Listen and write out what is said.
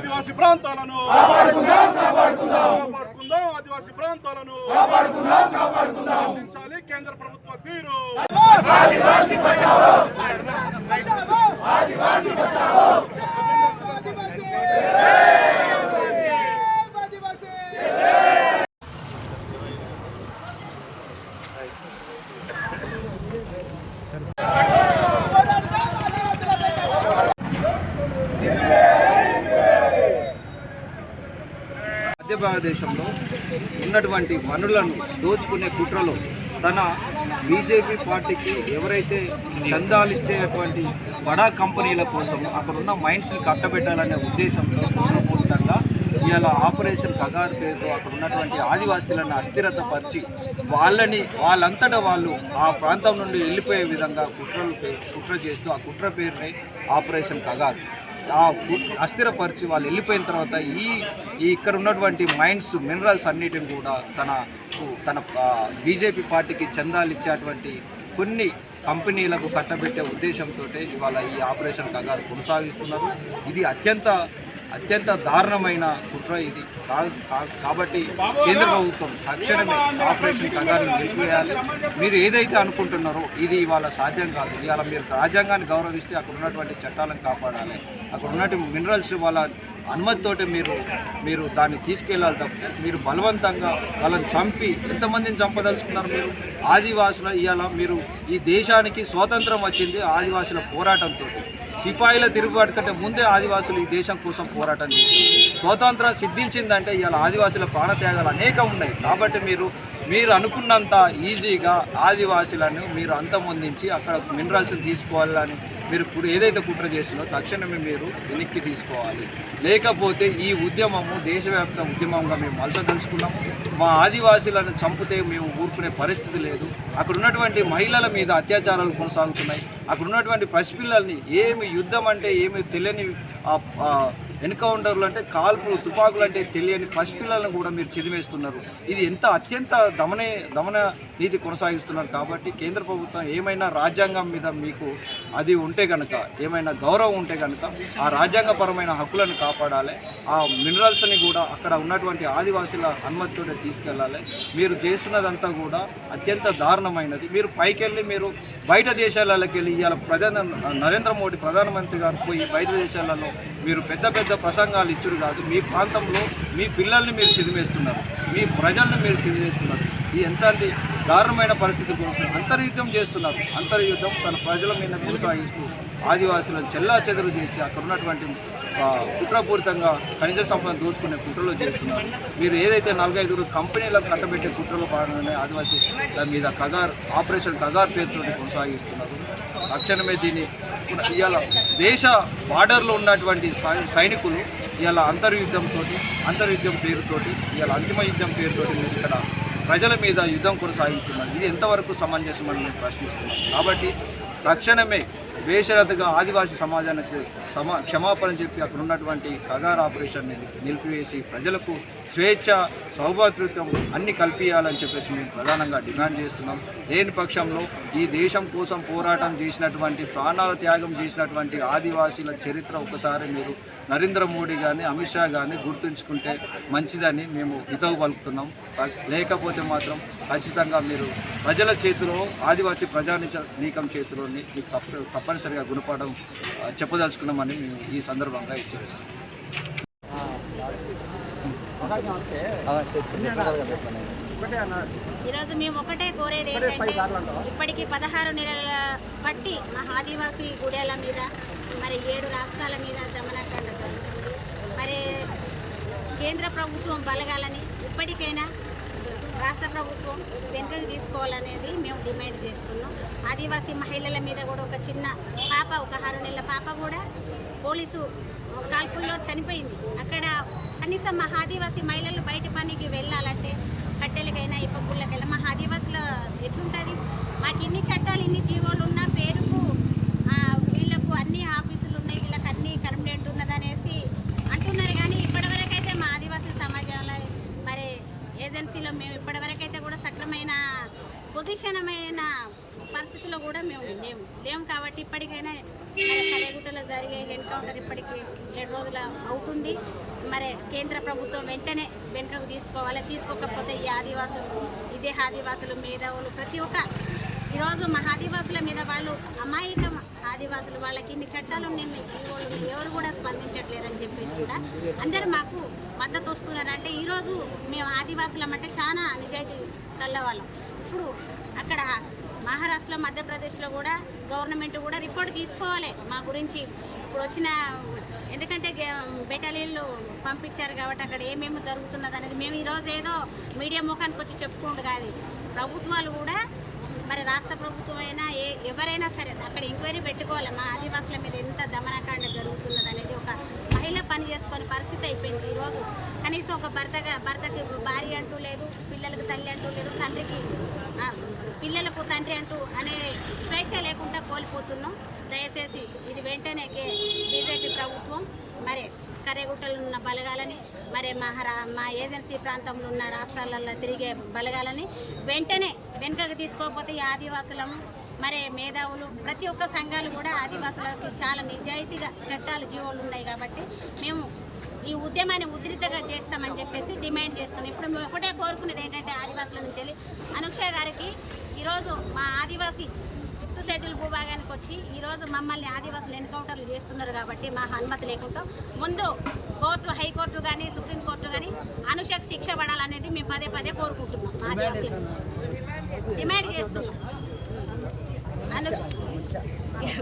ఆదివాసీ ప్రాంతాలను కాపాడుకుందాం ఆదివాసీ ప్రాంతాలను రక్షించాలి కేంద్ర ప్రభుత్వ తీరు. మధ్య భారతదేశంలో ఉన్నటువంటి వనరులను దోచుకునే కుట్రలో తన బీజేపీ పార్టీకి ఎవరైతే చందాలు ఇచ్చేటువంటి బడా కంపెనీల కోసం అక్కడున్న మైండ్స్ని కట్టబెట్టాలనే ఉద్దేశంతో కుట్రపూరితంగా ఇలా ఆపరేషన్ కగారు పేరుతో అక్కడ ఉన్నటువంటి ఆదివాసీలను అస్థిరత పరిచి వాళ్ళని వాళ్ళంతటా వాళ్ళు ఆ ప్రాంతం నుండి వెళ్ళిపోయే విధంగా కుట్రలు కుట్ర చేస్తూ ఆ కుట్ర పేరునే ఆపరేషన్ కగారు. అస్థిరపరిచి వాళ్ళు వెళ్ళిపోయిన తర్వాత ఈ ఈ ఇక్కడ ఉన్నటువంటి మైండ్స్ మినరల్స్ అన్నిటిని కూడా తన తన బీజేపీ పార్టీకి చందాలు ఇచ్చేటువంటి కొన్ని కంపెనీలకు కట్టబెట్టే ఉద్దేశంతో ఇవాళ ఈ ఆపరేషన్ కగారు కొనసాగిస్తున్నారు. ఇది అత్యంత అత్యంత దారుణమైన కుట్ర ఇది. కాబట్టి కేంద్ర ప్రభుత్వం తక్షణమే ఆపరేషన్ కగారును నిలిపివేయాలి. మీరు ఏదైతే అనుకుంటున్నారో ఇది ఇవాళ సాధ్యం కాదు. ఇవాళ మీరు రాజ్యాంగాన్ని గౌరవిస్తే అక్కడ ఉన్నటువంటి చట్టాలను కాపాడాలి. అక్కడ ఉన్నటువంటి మినరల్స్ వాళ్ళ అనుమతితోటి మీరు మీరు దాన్ని తీసుకెళ్ళాలి తప్పితే మీరు బలవంతంగా వాళ్ళని చంపి ఎంతమందిని చంపదలుచుకున్నారు మీరు? ఆదివాసుల ఇవాళ మీరు ఈ దేశానికి స్వాతంత్రం వచ్చింది ఆదివాసుల పోరాటంతో. సిపాయిల తిరుగుబాటు కంటే ముందే ఆదివాసులు ఈ దేశం కోసం పోరాటం చేశారు. స్వాతంత్రం సిద్ధించిందంటే ఇవాళ ఆదివాసుల ప్రాణత్యాగాలు అనేకం ఉన్నాయి. కాబట్టి మీరు మీరు అనుకున్నంత ఈజీగా ఆదివాసులను మీరు అంతమొందించి అక్కడ మినరల్స్ తీసుకోవాలని మీరు ఇప్పుడు ఏదైతే కుట్ర చేసిందో తక్షణమే మీరు వెనక్కి తీసుకోవాలి. లేకపోతే ఈ ఉద్యమము దేశవ్యాప్త ఉద్యమంగా మేము మలసదలుచుకున్నాము మా ఆదివాసీలను చంపితే మేము ఊరుకునే పరిస్థితి లేదు. అక్కడ ఉన్నటువంటి మహిళల మీద అత్యాచారాలు కొనసాగుతున్నాయి. అక్కడ ఉన్నటువంటి పసిపిల్లల్ని ఏమి యుద్ధం అంటే ఏమి తెలియని ఎన్కౌంటర్లు అంటే కాల్పులు తుపాకులు అంటే తెలియని పసిపిల్లలను కూడా మీరు చిదిమేస్తున్నారు. ఇది ఎంత అత్యంత దమనే దమన నీతి కొనసాగిస్తున్నారు కాబట్టి కేంద్ర ప్రభుత్వం ఏమైనా రాజ్యాంగం మీద మీకు అది ఉంటే కనుక ఏమైనా గౌరవం ఉంటే కనుక ఆ రాజ్యాంగపరమైన హక్కులను కాపాడాలి. ఆ మినరల్స్ని కూడా అక్కడ ఉన్నటువంటి ఆదివాసీల అనుమతితో తీసుకెళ్ళాలి. మీరు చేస్తున్నదంతా కూడా అత్యంత దారుణమైనది. మీరు పైకెళ్ళి మీరు బయట దేశాలకి వెళ్ళి ఇవాళ ప్రధాన నరేంద్ర మోడీ ప్రధానమంత్రి గారు పోయి బయట దేశాలలో మీరు పెద్ద పెద్ద పెద్ద ప్రసంగాలు ఇచ్చుడు కాదు. మీ ప్రాంతంలో మీ పిల్లల్ని మీరు చిదిమేస్తున్నారు. మీ ప్రజల్ని మీరు చిదిమేస్తున్నారు. ఈ ఎంత దారుణమైన పరిస్థితి కోసం అంతర్యుద్ధం చేస్తున్నారు. అంతర్యుద్ధం తన ప్రజల మీద కొనసాగిస్తూ ఆదివాసులను చెల్లా చెదరు చేసి అక్కడ ఉన్నటువంటి కుట్రపూరితంగా ఖనిజ సంపద దోచుకునే కుట్రలు చేస్తున్నారు. మీరు ఏదైతే నాలుగైదు కంపెనీలకు కట్టబెట్టే కుట్రలో భాగంగానే ఆదివాసీ దాని మీద కగార్ ఆపరేషన్ కగార్ పేరుతో కొనసాగిస్తున్నారు. తక్షణమే దీన్ని ఇవాళ దేశ బార్డర్లో ఉన్నటువంటి సై- సైనికులు ఇవాళ అంతర్యుద్ధంతో అంతర్యుద్ధం పేరుతోటి ఇవాళ అంతిమ యుద్ధం పేరుతోటి మీరు ఇక్కడ ప్రజల మీద యుద్ధం కొనసాగుతున్నారు ఇది ఎంతవరకు సమంజసమని మేము ప్రశ్నిస్తున్నాం కాబట్టి తక్షణమే బేషరతుగా ఆదివాసీ సమాజానికి సమా క్షమాపణ చెప్పి అక్కడ ఉన్నటువంటి కగార్ ఆపరేషన్ని నిలిపివేసి ప్రజలకు స్వేచ్ఛ సౌభాతృత్వం అన్ని కల్పించాలని చెప్పేసి మేము ప్రధానంగా డిమాండ్ చేస్తున్నాం. లేని పక్షంలో ఈ దేశం కోసం పోరాటం చేసినటువంటి ప్రాణాల త్యాగం చేసినటువంటి ఆదివాసీల చరిత్ర ఒకసారి మీరు నరేంద్ర మోడీ కానీ అమిత్ షా కానీ గుర్తుంచుకుంటే మంచిదని మేము హితవు పలుకుతున్నాం. లేకపోతే మాత్రం ఖచ్చితంగా మీరు ప్రజల చేతిలో ఆదివాసీ ప్రజానిచ నీకం చేతిలోని తప్ప తప్ప తప్పనిసరిగా గుణపడడం ఆ, చెప్పదలుచుకున్నామని మేము ఈ సందర్భంగా హెచ్చరిస్తున్నాం. ఈరోజు మేము ఒకటే కోరేది ఏంటంటే ఇప్పటికీ పదహారు నెలల బట్టి మా ఆదివాసీ గుడేల మీద మరి ఏడు రాష్ట్రాల మీద దమనకాండ జరుగుతుంది. మరి కేంద్ర ప్రభుత్వం బలగాలని ఇప్పటికైనా రాష్ట్ర ప్రభుత్వం వెనుకకు తీసుకోవాలనేది మేము డిమాండ్ చేస్తున్నాం. ఆదివాసీ మహిళల మీద కూడా ఒక చిన్న పాప ఒక ఆరు నెలల పాప కూడా పోలీసు కాల్పుల్లో చనిపోయింది. అక్కడ కనీసం మా ఆదివాసీ మహిళలు బయట పనికి వెళ్ళాలంటే కట్టెలకైనా ఇప్పగుళ్ళకైనా మా ఆదివాసుల ఎట్లుంటుంది? మాకు ఇన్ని చట్టాలు ఇన్ని జీవోలు ఉన్నా పేరుకు ఏజెన్సీలో కూడా పరిస్థితుల్లో కూడా మేము లేము లేము కాబట్టి ఇప్పటికైనా మరి కరేగుట్టలో జరిగే ఎన్కౌంటర్ ఇప్పటికి ఏడు రోజుల అవుతుంది. మరి కేంద్ర ప్రభుత్వం వెంటనే వెనుకకు తీసుకోవాలి. తీసుకోకపోతే ఈ ఆదివాసులు ఇదే ఆదివాసులు మేధావులు ప్రతి ఒక్క ఈరోజు మా ఆదివాసుల మీద వాళ్ళు అమాయకం. ఆదివాసులు వాళ్ళకి ఇన్ని చట్టాలు ఉన్నాయి జీవోలు ఎవరు కూడా స్పందించట్లేరని చెప్పేసి కూడా అందరు మాకు మద్దతు వస్తుందని అంటే ఈరోజు మేము ఆదివాసులం అంటే చాలా నిజాయితీ కలవాళ్ళం ఇప్పుడు మహారాష్ట్రలో మధ్యప్రదేశ్లో కూడా గవర్నమెంట్ కూడా రిపోర్ట్ తీసుకోవాలి. మా గురించి ఇప్పుడు వచ్చిన ఎందుకంటే బెటాలియన్లు పంపించారు కాబట్టి అక్కడ ఏమేమి జరుగుతున్నది అనేది మేము ఈరోజు ఏదో మీడియా ముఖానికి వచ్చి చెప్పుకుంటూ కాదు. ప్రభుత్వాలు కూడా మరి రాష్ట్ర ప్రభుత్వం అయినా ఏ ఎవరైనా సరే అక్కడ ఎంక్వైరీ పెట్టుకోవాలి. మా ఆదివాసుల మీద ఎంత దమనకాండ జరుగుతున్నది అనేది ఒక మహిళ పని చేసుకొని పరిస్థితి అయిపోయింది ఈరోజు కనీసం ఒక భర్తగా భర్తకి భార్య అంటూ లేదు పిల్లలకు తల్లి అంటూ లేదు తండ్రికి పిల్లలకు తండ్రి అంటూ అనే స్వేచ్ఛ లేకుండా కోల్పోతున్నాం. దయచేసి ఇది వెంటనే బీజేపీ ప్రభుత్వం మరి కరేగుట్టలో ఉన్న బలగాలని మరి మహారా మా ఏజెన్సీ ప్రాంతంలో ఉన్న రాష్ట్రాలలో తిరిగే బలగాలని వెంటనే వెనుకకు తీసుకోకపోతే ఈ ఆదివాసులము మరి మేధావులు ప్రతి ఒక్క సంఘాలు కూడా ఆదివాసులకు చాలా నిజాయితీగా చట్టాలు జీవోలు ఉన్నాయి కాబట్టి మేము ఈ ఉద్యమాన్ని ఉధృతంగా చేస్తామని చెప్పేసి డిమాండ్ చేస్తున్నాం. ఇప్పుడు మేము ఒకటే కోరుకునేది ఏంటంటే ఆదివాసుల నుంచి వెళ్ళి అనుక్ష గారికి ఈరోజు మా ఆదివాసీ ఫిఫ్త్ షెడ్యూల్ భూభాగానికి వచ్చి ఈరోజు మమ్మల్ని ఆదివాసులు ఎన్కౌంటర్లు చేస్తున్నారు కాబట్టి మా అనుమతి లేకుండా ముందు కోర్టు హైకోర్టు కానీ సుప్రీంకోర్టు కానీ అనుషకు శిక్ష పడాలనేది మేము పదే పదే కోరుకుంటున్నాం. మా ఆదివాసీ డిమాండ్ చేస్తున్నాం. అనుష